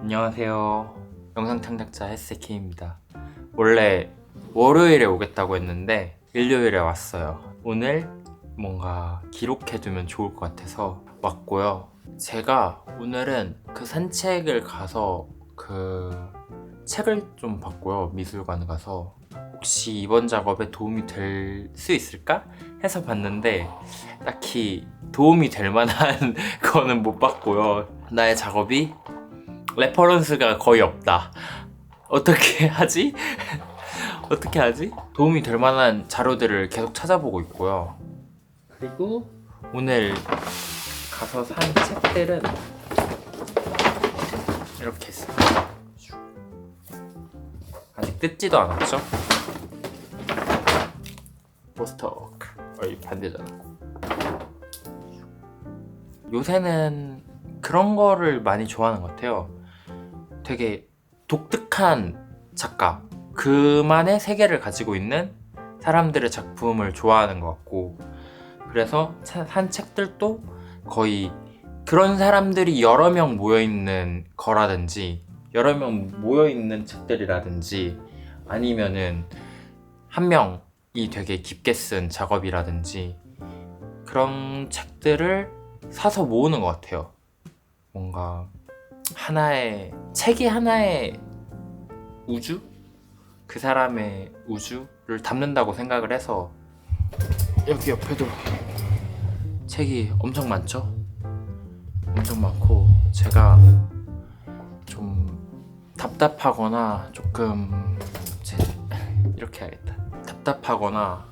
안녕하세요. 영상 창작자 헬스케입니다. 원래 월요일에 오겠다고 했는데 일요일에 왔어요. 오늘 뭔가 기록해두면 좋을 것 같아서 왔고요. 제가 오늘은 그 산책을 가서 그 책을 좀 봤고요. 미술관 가서 혹시 이번 작업에 도움이 될 수 있을까 해서 봤는데 딱히 도움이 될 만한 거는 못 봤고요. 나의 작업이 레퍼런스가 거의 없다. 어떻게 하지? 어떻게 하지? 도움이 될 만한 자료들을 계속 찾아보고 있고요. 그리고 오늘 가서 산 책들은 이렇게 있습니다. 아직 뜯지도 않았죠? 포스터크. 어, 이 반대잖아. 요새는 그런 거를 많이 좋아하는 것 같아요. 되게 독특한 작가, 그만의 세계를 가지고 있는 사람들의 작품을 좋아하는 것 같고, 그래서 사- 산 책들도 거의 그런 사람들이 여러 명 모여 있는 거라든지, 여러 명 모여 있는 책들이라든지, 아니면은 한 명이 되게 깊게 쓴 작업이라든지, 그런 책들을 사서 모으는 것 같아요. 뭔가 하나의 책이 하나의 우주? 그 사람의 우주를 담는다고 생각을 해서 여기 옆에도 책이 엄청 많죠? 엄청 많고 제가 좀 답답하거나 조금 제- 이렇게 해야겠다. 답답하거나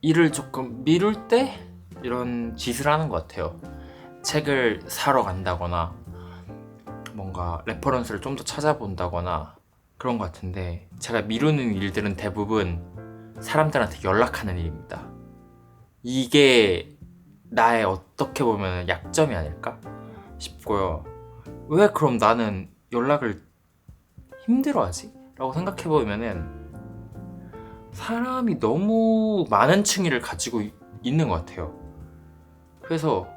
일을 조금 미룰 때 이런 짓을 하는 것 같아요 책을 사러 간다거나 뭔가 레퍼런스를 좀 더 찾아본다거나 그런 것 같은데 제가 미루는 일들은 대부분 사람들한테 연락하는 일입니다. 이게 나의 어떻게 보면 약점이 아닐까 싶고요. 왜 그럼 나는 연락을 힘들어하지? 라고 생각해 보면은 사람이 너무 많은 층위를 가지고 이- 있는 것 같아요. 그래서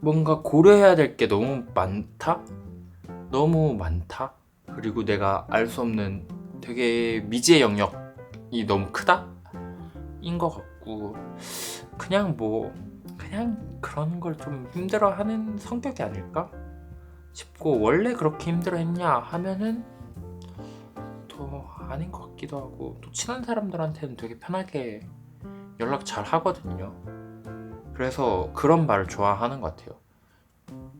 뭔가 고려해야 될 게 너무 많다? 너무 많다? 그리고 내가 알 수 없는 되게 미지의 영역이 너무 크다? 인 것 같고 그냥 뭐 그냥 그런 걸 좀 힘들어하는 성격이 아닐까 싶고 원래 그렇게 힘들어했냐 하면은 또 아닌 것 같기도 하고 또 친한 사람들한테는 되게 편하게 연락 잘 하거든요. 그래서 그런 말을 좋아하는 것 같아요.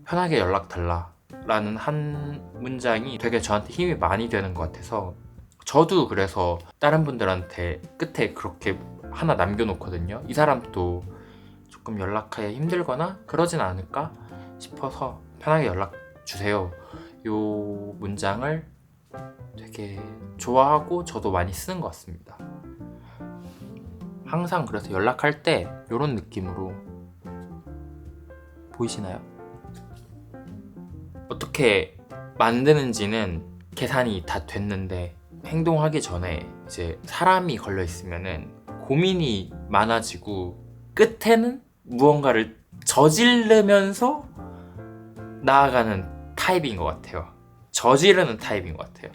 편하게 연락 달라. 라는 한 문장이 되게 저한테 힘이 많이 되는 것 같아서 저도 그래서 다른 분들한테 끝에 그렇게 하나 남겨놓거든요. 이 사람도 조금 연락하기 힘들거나 그러진 않을까 싶어서 편하게 연락 주세요. 요 문장을 되게 좋아하고 저도 많이 쓰는 것 같습니다. 항상 그래서 연락할 때 이런 느낌으로 보이시나요? 어떻게 만드는지는 계산이 다 됐는데 행동하기 전에 이제 사람이 걸려 있으면은 고민이 많아지고 끝에는 무언가를 저지르면서 나아가는 타입인 것 같아요. 저지르는 타입인 것 같아요.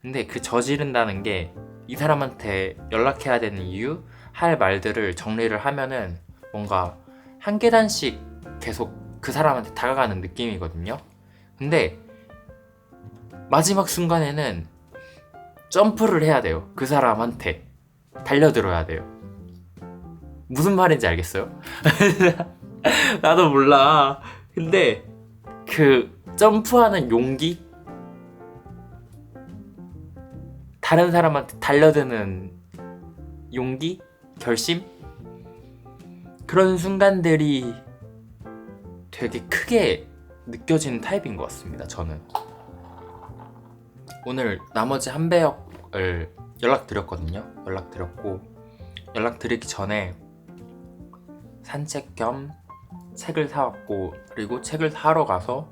근데 그 저지른다는 게 이 사람한테 연락해야 되는 이유, 할 말들을 정리를 하면은 뭔가 한 계단씩 계속 그 사람한테 다가가는 느낌이거든요. 근데 마지막 순간에는 점프를 해야 돼요. 그 사람한테 달려들어야 돼요. 무슨 말인지 알겠어요? 나도 몰라. 근데 그 점프하는 용기? 다른 사람한테 달려드는 용기? 결심? 그런 순간들이 되게 크게 느껴지는 타입인 것 같습니다. 저는 오늘 나머지 한 배역을 연락드렸거든요. 연락드렸고 연락드리기 전에 산책 겸 책을 사왔고 그리고 책을 사러 가서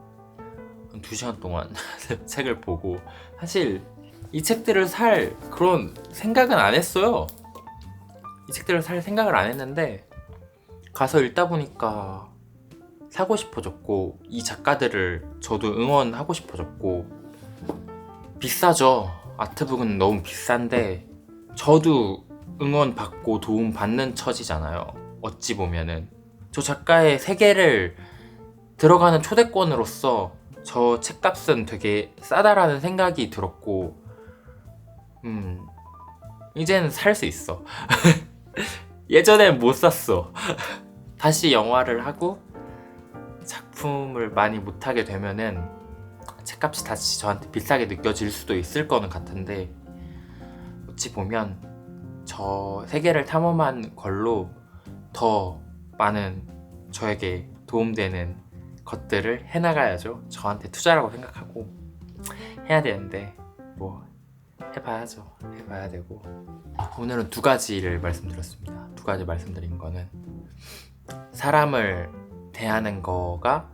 한 2시간 동안 책을 보고 사실 이 책들을 살 그런 생각은 안 했어요. 이 책들을 살 생각을 안 했는데 가서 읽다 보니까 사고 싶어졌고 이 작가들을 저도 응원하고 싶어졌고 비싸죠. 아트북은 너무 비싼데 저도 응원 받고 도움 받는 처지잖아요. 어찌 보면은 저 작가의 세계를 들어가는 초대권으로서 저 책값은 되게 싸다라는 생각이 들었고 음 이제는 살수 있어. 예전엔 못 샀어. 다시 영화를 하고 작품을 많이 못하게 되면은 책값이 다시 저한테 비싸게 느껴질 수도 있을 거는 같은데 어찌 보면 저 세계를 탐험한 걸로 더 많은 저에게 도움되는 것들을 해나가야죠. 저한테 투자라고 생각하고 해야 되는데 뭐 해봐야죠. 해봐야 되고 오늘은 두 가지를 말씀드렸습니다. 두 가지 말씀드린 거는 사람을 대하는 거가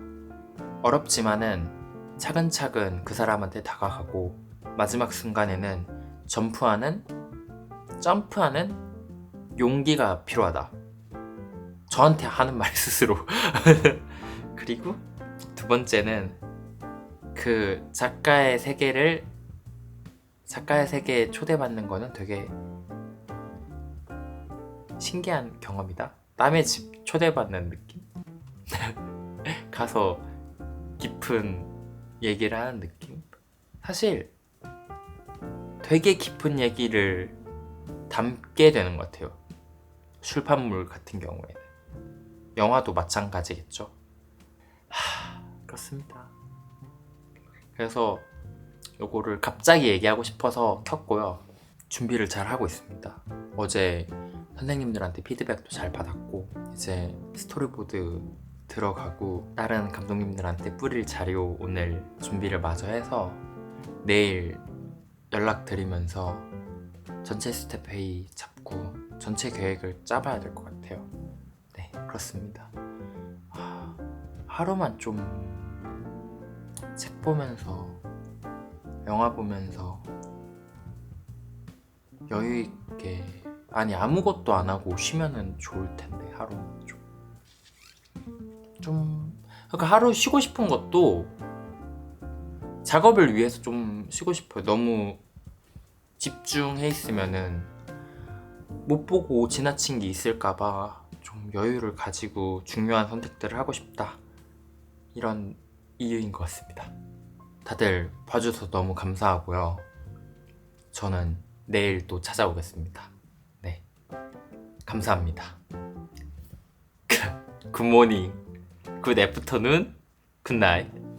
어렵지만은 차근차근 그 사람한테 다가가고 마지막 순간에는 점프하는 점프하는 용기가 필요하다. 저한테 하는 말 스스로. 그리고 두 번째는 그 작가의 세계를 작가의 세계에 초대받는 거는 되게 신기한 경험이다. 남의 집 초대받는 느낌? 가서 깊은 얘기를 하는 느낌? 사실 되게 깊은 얘기를 담게 되는 것 같아요. 출판물 같은 경우에는. 영화도 마찬가지겠죠. 하, 그렇습니다. 그래서 요거를 갑자기 얘기하고 싶어서 켰고요. 준비를 잘 하고 있습니다. 어제 선생님들한테 피드백도 잘 받았고 이제 스토리보드 들어가고 다른 감독님들한테 뿌릴 자료 오늘 준비를 마저 해서 내일 연락드리면서 전체 스텝 회의 잡고 전체 계획을 짜봐야 될 것 같아요. 네, 그렇습니다. 하, 하루만 좀 책 보면서 영화 보면서 여유 있게 아니 아무것도 안 하고 쉬면은 좋을 텐데 하루만 좀. 좀 그러니까 하루 쉬고 싶은 것도 작업을 위해서 좀 쉬고 싶어요. 너무 집중해 있으면은 못 보고 지나친 게 있을까봐 좀 여유를 가지고 중요한 선택들을 하고 싶다. 이런 이유인 것 같습니다. 다들 봐주셔서 너무 감사하고요. 저는 내일 또 찾아오겠습니다. 네. 감사합니다. 굿모닝, 굿 애프터눈, 굿나잇.